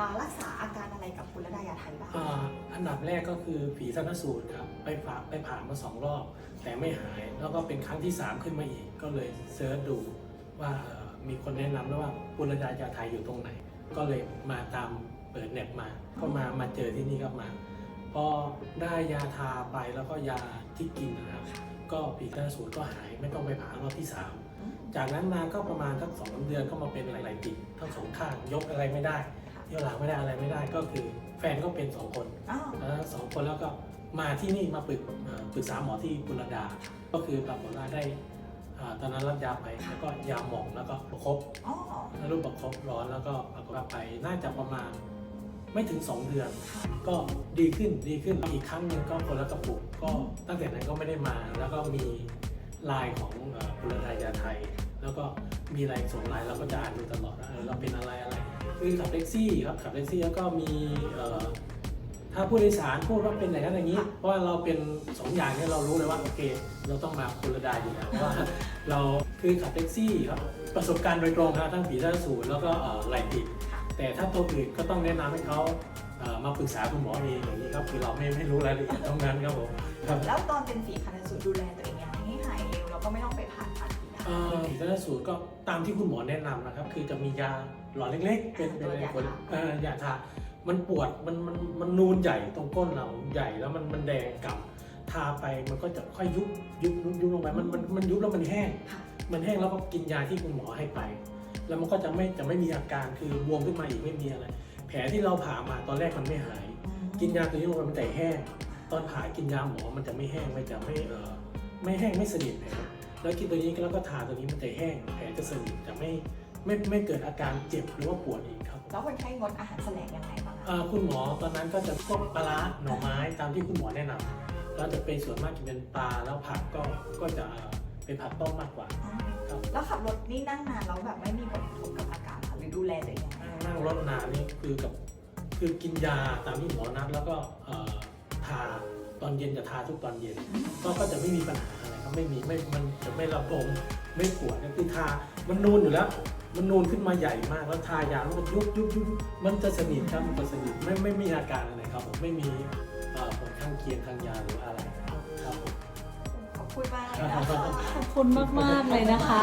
อ่ารักษาอาการอะไรกับคุณระดายาไทยบ้างอ่าอันดับแรกก็คือผีสันสูตรครับไปผ่าไปผ่ามาสองรอบ แต่ไม่หายแล้วก็เป็นครั้งที่ 3 ขึ้นมาอีก ก็เลยเซิร์ชดูว่าเอ่อมีคนแนะนำแล้วว่าปุรดายาไทยอยู่ตรงไหน ก็เลยมาตามเปิดเน็ตมาก็มามาเจอที่นี่ก็มา พอได้ยาทาไปแล้วก็ยาที่กินนะครับก็ผีสันสูตรก็หายไม่ต้องไปผ่ารอบที่สาม จากนั้นมาก็ประมาณสักสองสามเดือนก็มาเป็นหลาย ๆ ติดทั้งสองข้างยกอะไรไม่ได้ เที่ยวหลังไม่ได้อะไรไม่ได้ก็คือแฟนก็เป็นสองคนอ้าวแล้วสองคนแล้วก็มาที่นี่มาปรึกเอ่อปรึกษาหมอที่บุรดา ก็คือปรากฏว่าได้อ่าตอนนั้นรับยาไปแล้วก็ยาหมองแล้วก็ประคบอ๋อรูปประคบร้อนแล้วก็ปรากฏว่าไปน่าจะประมาณไม่ถึง 2 เดือนค่ะก็ดีขึ้นดีขึ้นอีกครั้งหนึ่งก็คนละกระปุกก็ตั้งแต่นั้นก็ไม่ได้มา แล้วก็มีไลน์ของเอ่อบุรดายาไทย แล้วก็ มีไลน์ส่งไลน์เราก็จะอ่านดูตลอดว่าเออเราเป็นอะไรอะไรคือขับแท็กซี่ครับขับแท็กซี่แล้วก็มีเอ่อถ้าผู้โดยสารพูดว่าเป็นอย่างนั้นอย่างนี้ เพราะว่าเราเป็นสองอย่างเนี้เรารู้เลยว่าโอเค เราต้องมาบุรดาอยู่แล้วเพราะว่าเราคือขับแท็กซี่ครับประสบการณ์โดยตรงครับทั้งผีท่าสูตรแล้วก็เอ่อไหลติดค่ะแต่ถ้าตัวอื่นก็ต้องแนะนำให้เขาเอ่อมาปรึกษาคุณหมอเองอย่างนี้ครับคือเราไม่ไม่รู้รายละเอียดตรงนั้นครับผมครับแล้วตอนเป็นฝีคันสูตรดูแลตัวเองยังไงให้หายเร็วแล้วก็ไม่ต้องไปผ่า ที่ล่าสูตรก็ตามที่คุณหมอแนะนำนะครับ คือจะมียาหลอดเล็กๆ เป็นเป็นอะไรคนยาทา มันปวดมันมันมันนูนใหญ่ตรงก้นเราใหญ่แล้วมันมันแดงกำทาไปมันก็จะค่อยยุบยุบยุบลงไปมันมันมันยุบแล้วมันแห้ง มันแห้งแล้วก็กินยาที่คุณหมอให้ไป แล้วมันก็จะไม่จะไม่มีอาการคือบวมขึ้นมาอีกไม่มีอะไร แผลที่เราผ่ามาตอนแรกมันไม่หาย กินยาตัวนี้ลงไปมันจะแห้ง ตอนผ่ากินยาหมอมันจะไม่แห้งไม่จะไม่เออไม่แห้งไม่สนิทแผล แล้วกินตัวนี้แล้วก็ทาตัวนี้มันจะแห้งแผลจะสนิทจะไม่ไม่ไม่เกิดอาการเจ็บหรือว่าปวดอีกครับแล้วคนไข้งดอาหารแสลงยังไงบ้างคะอ่าคุณหมอตอนนั้นก็จะพวกปลาร้าหน่อไม้ตามที่คุณหมอแนะนำแล้วจะเป็นส่วนมากจะเป็นปลาแล้วผักก็ก็จะเป็นผักต้มมากกว่าอ๋อครับแล้วขับรถนี่นั่งนานแล้วแบบไม่มีผลกระทบกับอาการค่ะหรือดูแลตัวเองยังไงนั่งนั่งรถนานนี่คือกับคือกินยาตามที่หมอนัดแล้วก็เอ่อทา ตอนเย็นจะทาทุกตอนเย็น ก็ก็จะไม่มีปัญหาอะไรครับไม่มีไม่มันจะไม่ระบมไม่ปวดก็คือทามันนูนอยู่แล้ว มันนูนขึ้นมาใหญ่มากแล้วทายาแล้วมันยุบยุบยุบมันจะสนิทครับมันจะสนิทไม่ไม่มีอาการอะไรครับผมไม่มีเอ่อผลข้างเคียงทางยาหรืออะไรครับผมขอบคุณมากเลยนะครัคะบขอบคุณมาก ๆ เลยนะคะ